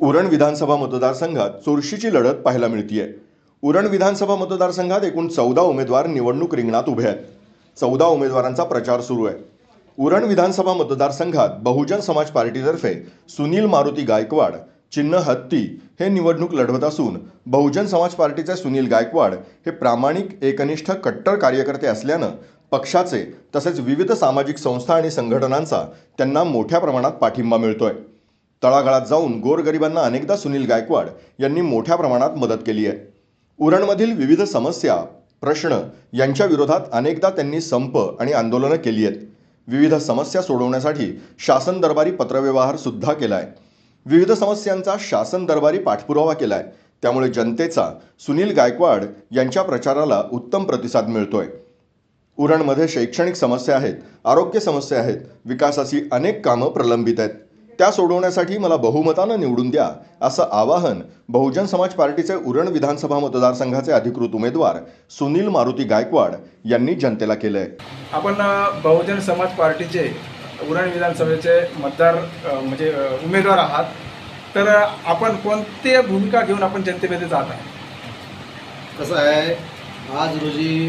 उरण विधानसभा मतदारसंघात चुरशीची लढत पाहायला मिळतीये. उरण विधानसभा मतदारसंघात एकूण चौदा उमेदवार निवडणूक रिंगणात उभे आहेत. चौदा उमेदवारांचा प्रचार सुरू आहे. उरण विधानसभा मतदारसंघात बहुजन समाज पार्टीतर्फे सुनील मारुती गायकवाड चिन्ह हत्ती हे निवडणूक लढवत असून बहुजन समाज पार्टीचे सुनील गायकवाड हे प्रामाणिक एकनिष्ठ कट्टर कार्यकर्ते असल्यानं पक्षाचे तसेच विविध सामाजिक संस्था आणि संघटनांचा त्यांना मोठ्या प्रमाणात पाठिंबा मिळतोय. तळागाळात जाऊन गोरगरिबांना अनेकदा सुनील गायकवाड यांनी मोठ्या प्रमाणात मदत केली आहे. उरणमधील विविध समस्या प्रश्न यांच्या विरोधात अनेकदा त्यांनी संप आणि आंदोलनं केली आहेत. विविध समस्या सोडवण्यासाठी शासन दरबारी पत्रव्यवहार सुद्धा केला आहे विविध समस्यांचा शासन दरबारी पाठपुरावा केला आहे त्यामुळे जनतेचा सुनील गायकवाड यांच्या प्रचाराला उत्तम प्रतिसाद मिळतोय. उरणमध्ये शैक्षणिक समस्या आहेत आरोग्य समस्या आहेत विकासाची अनेक कामं प्रलंबित आहेत. त्या सोडवण्यासाठी मला बहुमतानं निवडून द्या असं आवाहन बहुजन समाज पार्टीचे उरण विधानसभा मतदारसंघाचे अधिकृत उमेदवार सुनील मारुती गायकवाड यांनी जनतेला केलं आहे आपण बहुजन समाज पार्टीचे उरण विधानसभेचे मतदार म्हणजे उमेदवार आहात. तर आपण कोणती भूमिका घेऊन आपण जनतेमध्ये जात आहे कसं आहे आज रोजी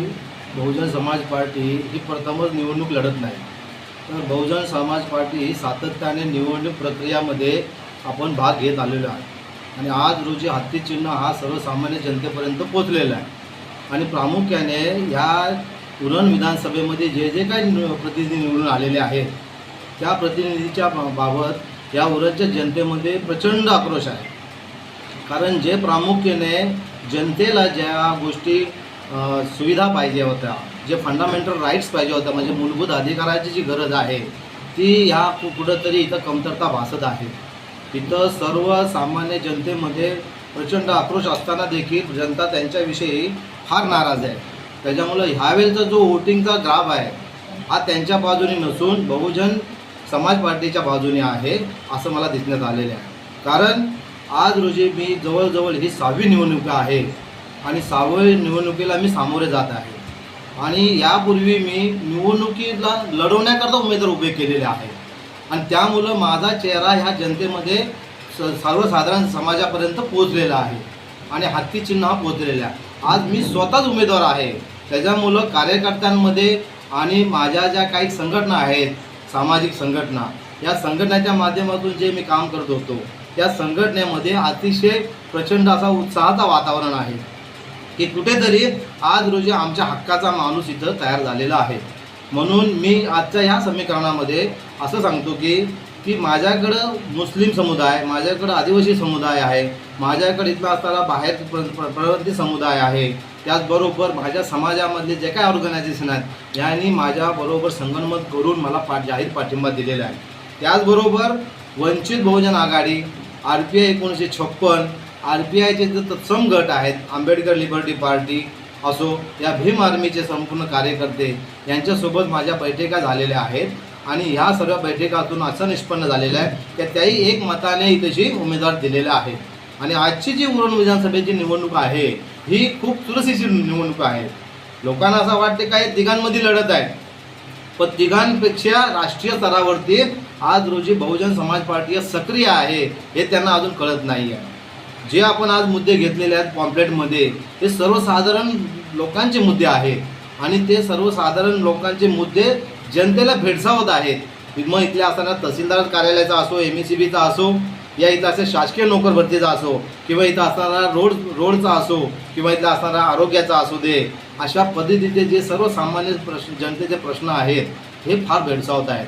बहुजन समाज पार्टी ही प्रथमच निवडणूक लढत नाही. तर बहुजन समाज पार्टी ही सातत्याने निवडणूक प्रक्रियामध्ये आपण भाग घेत आलेलो आहे. आणि आज रोजी हत्ती चिन्ह हा सर्वसामान्य जनतेपर्यंत पोचलेला आहे. आणि प्रामुख्याने ह्या उरण विधानसभेमध्ये जे जे काही निव- प्रतिनिधी निवडून आलेले आहेत त्या प्रतिनिधीच्या बा- बाबत या उरणच्या जनतेमध्ये प्रचंड आक्रोश आहे. कारण जे प्रामुख्याने जनतेला ज्या गोष्टी सुविधा पाहिजे होत्या. जे फंडामेंटल राईट्स पाहिजे होत्या म्हणजे मूलभूत अधिकाराची जी गरज आहे ती ह्या कुठंतरी इथं कमतरता भासत आहे. इथं सर्वसामान्य जनतेमध्ये प्रचंड आक्रोश असताना देखील जनता त्यांच्याविषयी फार नाराज आहे. त्याच्यामुळं ह्यावेळेचा जो वोटिंगचा ग्राफ आहे हा त्यांच्या बाजूने नसून बहुजन समाज पार्टीच्या बाजूने आहे असं मला दिसण्यात आलेलं आहे. कारण आज रोजी मी जवळजवळ ही सहावी निवडणूक आहे आणि सहावी निवडणुकीला मी सामोरे जात आहे. आणि यापूर्वी मी निवडणुकीला लढवण्याकरता उमेदवार उभे केलेले आहे आणि त्यामुळं माझा चेहरा ह्या जनतेमध्ये स सर्वसाधारण समाजापर्यंत पोचलेला आहे. आणि हत्ती चिन्ह हा पोचलेला आहे. आज मी स्वतःच उमेदवार आहे. त्याच्यामुळं कार्यकर्त्यांमध्ये आणि माझ्या ज्या काही संघटना आहेत सामाजिक संघटना या संघटनेच्या माध्यमातून जे मी काम करत होतो त्या संघटनेमध्ये अतिशय प्रचंड असा उत्साहाचा वातावरण आहे. की कुठेतरी आज रोजी आमच्या हक्काचा माणूस इथं तयार झालेला आहे. म्हणून मी आजच्या ह्या समीकरणामध्ये असं सांगतो की की माझ्याकडं मुस्लिम समुदाय माझ्याकडं आदिवासी समुदाय आहे माझ्याकडे इथला असणारा बाहेर प्र प्र- प्रवर्ती समुदाय आहे त्याचबरोबर माझ्या समाजामधले जे काही ऑर्गनायझेशन आहेत यांनी माझ्याबरोबर संगनमत करून मला पा जाहीर पाठिंबा दिलेला आहे. त्याचबरोबर Vanchit Bahujan Aghadi R P I एकोणीसशे छप्पन आर पी आयचे जे तत्सम गट आहेत आंबेडकर लिबर्टी पार्टी असो या भीम आर्मीचे संपूर्ण कार्यकर्ते यांच्यासोबत माझ्या बैठका झालेल्या आहेत आणि ह्या सर्व बैठकातून असं निष्पन्न झालेलं आहे की त्याही एक मताने इथेशी उमेदवार दिलेले आहेत आणि आजची जी उरण विधानसभेची निवडणूक आहे ही खूप चुरशीची निवडणूक आहे. लोकांना असं वाटते काय तिघांमध्ये लढत आहे? पण तिघांपेक्षा राष्ट्रीय स्तरावरती आज रोजी बहुजन समाज पार्टी सक्रिय आहे हे त्यांना अजून कळत नाही आहे जे आपण आज मुद्दे घेतलेले आहेत पॉम्पलेटमध्ये ते सर्वसाधारण लोकांचे मुद्दे आहेत. आणि ते सर्वसाधारण लोकांचे मुद्दे जनतेला भेडसावत आहेत. मग इथल्या असताना तहसीलदार कार्यालयाचा असो एम ई सी बीचा असो या इथं असे शासकीय नोकर भरतीचा असो किंवा इथं असणारा रोड रोडचा असो किंवा इथला असणारा आरोग्याचा असू दे अशा पद्धतीचे जे सर्वसामान्य प्रश्न जनतेचे प्रश्न आहेत हे फार भेडसावत आहेत.